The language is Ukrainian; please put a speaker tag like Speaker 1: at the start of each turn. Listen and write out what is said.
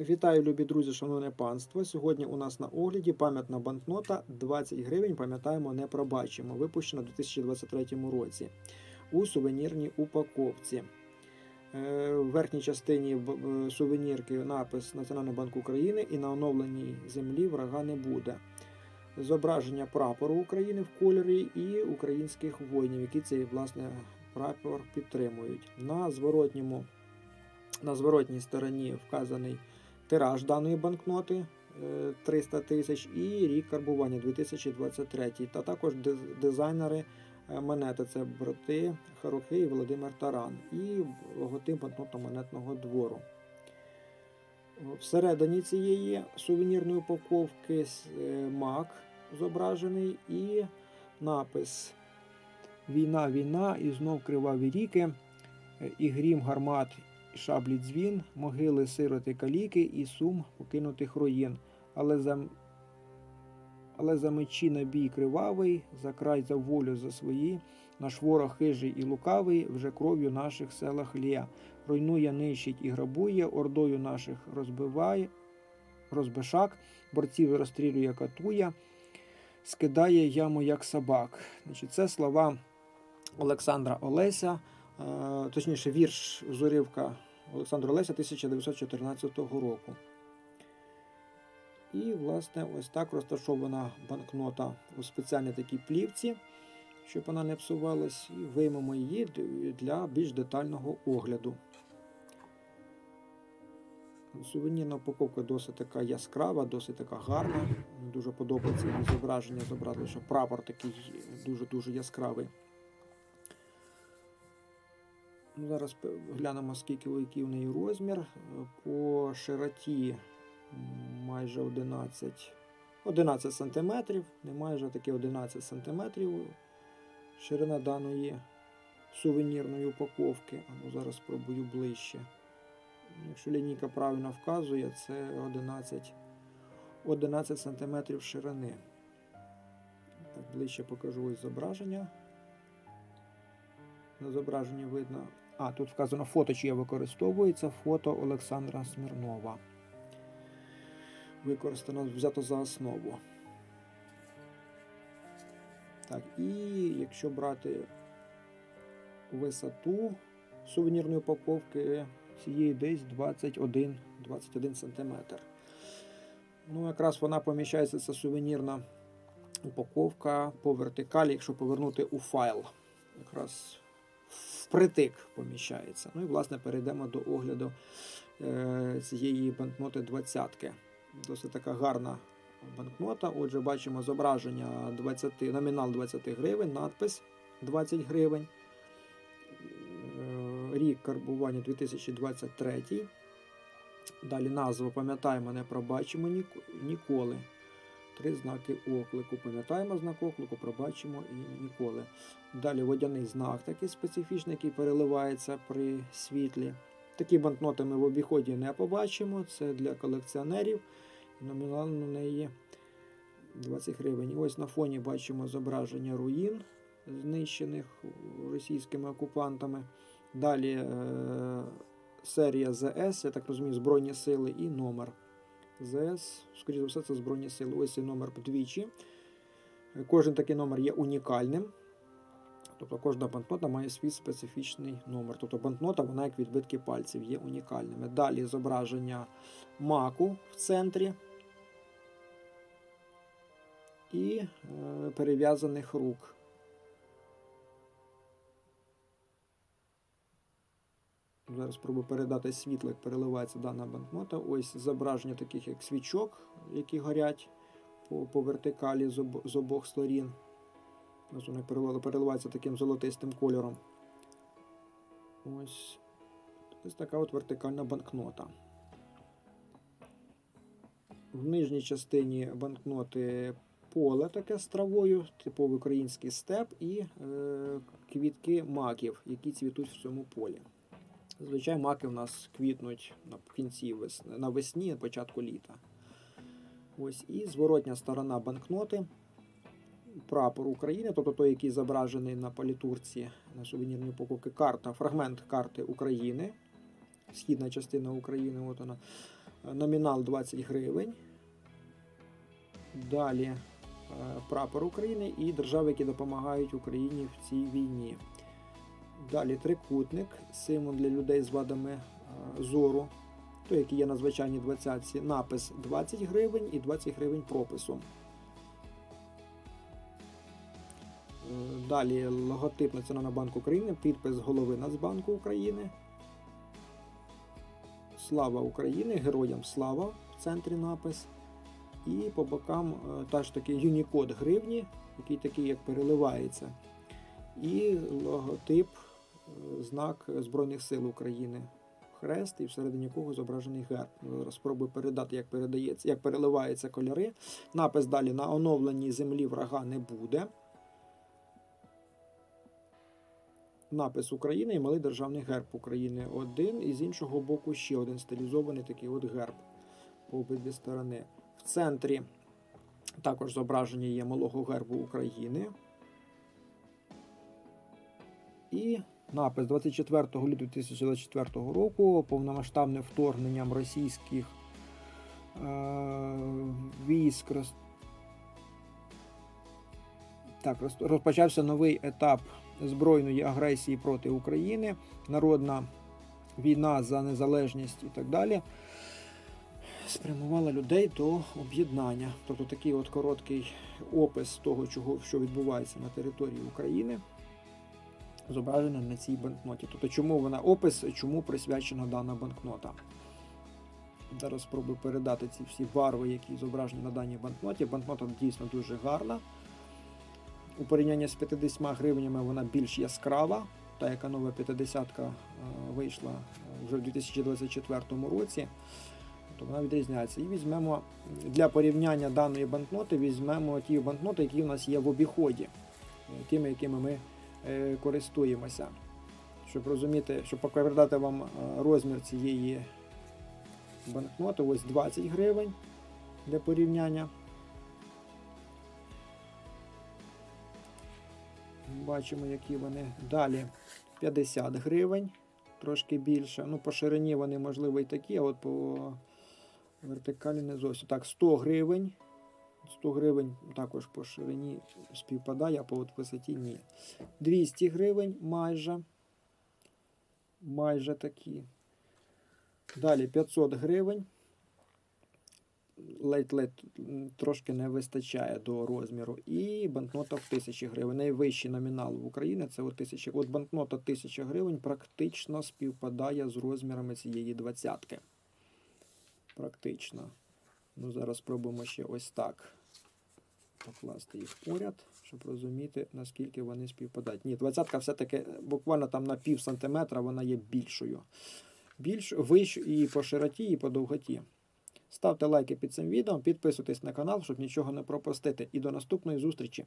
Speaker 1: Вітаю, любі друзі, шановне панство. Сьогодні у нас на огляді пам'ятна банкнота 20 гривень. Пам'ятаємо, не пробачимо. Випущена у 2023 році у сувенірній упаковці. Е, В верхній частині е, сувенірки напис Національного банку України і на оновленій землі врага не буде. Зображення прапору України в кольорі і українських воїнів, які цей власне прапор підтримують. На зворотньому на зворотній стороні вказаний тираж даної банкноти е, 300 тисяч і рік карбування 2023. Та також дизайнери е, монети це брати Харухи і Володимир Таран і логотип банкнотно-монетного двору. Всередині цієї сувенірної упаковки е, мак зображений і напис Війна, війна і знов криваві ріки, е, і грім гармат шаблі дзвін, могили сироти каліки і сум покинутих руїн. Але за, але за мечі набій кривавий, за край за волю за свої, наш ворог хижий і лукавий, вже кров'ю наших селах лє. Руйнує, нищить і грабує, ордою наших розбиває, розбишак, борців розстрілює, катує, скидає яму, як собак. Значить, це слова Олександра Олеся, е, точніше, вірш Зорівка Олександра Олеся 1914 року. І, власне, ось так розташована банкнота у спеціальній такій плівці, щоб вона не псувалась, і виймемо її для більш детального огляду. Сувенірна упаковка досить така яскрава, досить така гарна. Дуже подобається її зображення. Зобразили, що прапор такий дуже-дуже яскравий. Ну, Зараз глянемо, скільки який в неї розмір. По широті майже 11, 11 см, не майже таки 11 см. Ширина даної сувенірної упаковки. Ну, зараз спробую ближче. Якщо лінійка правильно вказує, це 11, 11 см ширини. Так, ближче покажу ось зображення. На зображенні видно. А, тут вказано фото, чиє використовується фото Олександра Смірнова. Використано взято за основу. Так, і якщо брати висоту сувенірної упаковки, цієї десь 21, 21 см. Ну, якраз вона поміщається, це сувенірна упаковка по вертикалі, якщо повернути у файл. Якраз впритик поміщається. Ну і власне перейдемо до огляду е, цієї банкноти двадцятки. Досить така гарна банкнота. Отже, бачимо зображення 20, номінал 20 гривень, надпис 20 гривень. Е, Рік карбування 2023. Далі назву пам'ятаємо, не пробачимо ніколи. Три знаки оклику. Пам'ятаємо знак оклику, пробачимо і ніколи. Далі водяний знак такий специфічний, який переливається при світлі. Такі банкноти ми в обіході не побачимо. Це для колекціонерів. Номінал на неї 20 гривень. І ось на фоні бачимо зображення руїн, знищених російськими окупантами. Далі е- серія ЗС, я так розумію, Збройні сили і номер. ЗС, скоріше за все, це Збройні сили. Ось цей номер двічі. Кожен такий номер є унікальним. Тобто кожна банкнота має свій специфічний номер. Тобто банкнота, вона як відбитки пальців, є унікальними. Далі зображення маку в центрі і е, перев'язаних рук. Зараз спробую передати світло, як переливається дана банкнота. Ось зображення таких як свічок, які горять по, по вертикалі з, об, з обох сторін. Ось вони переливаються таким золотистим кольором. Ось, ось така от вертикальна банкнота. В нижній частині банкноти поле таке з травою, типовий український степ і е, квітки маків, які цвітуть в цьому полі. Зазвичай маки в нас квітнуть на кінці весни, навесні, на початку літа. Ось і зворотня сторона банкноти. Прапор України, тобто той, який зображений на палітурці на сувенірній упаковці карта, фрагмент карти України, східна частина України. От вона. Номінал 20 гривень. Далі е, прапор України і держави, які допомагають Україні в цій війні. Далі трикутник, символ для людей з вадами е, зору, той, який є на звичайній 20 напис 20 гривень і 20 гривень прописом. Е, Далі логотип Національного банку України, підпис голови Нацбанку України. Слава України, героям слава в центрі напис. І по бокам е, теж такий юнікод гривні, який такий як переливається. І логотип, знак Збройних сил України. Хрест, і всередині якого зображений герб. Спробую передати, як передається, як переливаються кольори. Напис далі на оновленій землі врага не буде. Напис України і малий державний герб України один, і з іншого боку ще один стилізований такий от герб по обидві сторони. В центрі також зображення є малого гербу України. І напис 24 лютого 2024 року повномасштабним вторгненням російських е, військ роз- так, роз- розпочався новий етап збройної агресії проти України, народна війна за незалежність і так далі. Спрямувала людей до об'єднання. Тобто такий от короткий опис того, чого, що відбувається на території України, зображено на цій банкноті. Тобто, чому вона опис, чому присвячена дана банкнота. Зараз спробую передати ці всі барви, які зображені на даній банкноті. Банкнота дійсно дуже гарна. У порівнянні з 50 гривнями вона більш яскрава. Та яка нова 50-ка е, вийшла е, вже в 2024 році, то вона відрізняється. І візьмемо для порівняння даної банкноти, візьмемо ті банкноти, які у нас є в обіході, е, тими, якими ми користуємося. Щоб розуміти, щоб передати вам е, розмір цієї банкноти, ось 20 гривень для порівняння. Бачимо, які вони. Далі 50 гривень, трошки більше. Ну, по ширині вони, можливо, і такі, а от по вертикалі не зовсім. Так, 100 гривень. 100 гривень також по ширині співпадає, а по от висоті ні. 200 гривень майже. Майже такі. Далі 500 гривень. Ледь-ледь трошки не вистачає до розміру. І банкнота в 1000 гривень. Найвищий номінал в Україні це от 1000. От банкнота 1000 гривень практично співпадає з розмірами цієї двадцятки. Практично. Ну, зараз спробуємо ще ось так покласти їх поряд, щоб розуміти, наскільки вони співпадають. Ні, двадцятка все-таки буквально там на пів сантиметра вона є більшою. Більш вищ і по широті, і по довготі. Ставте лайки під цим відео, підписуйтесь на канал, щоб нічого не пропустити. І до наступної зустрічі!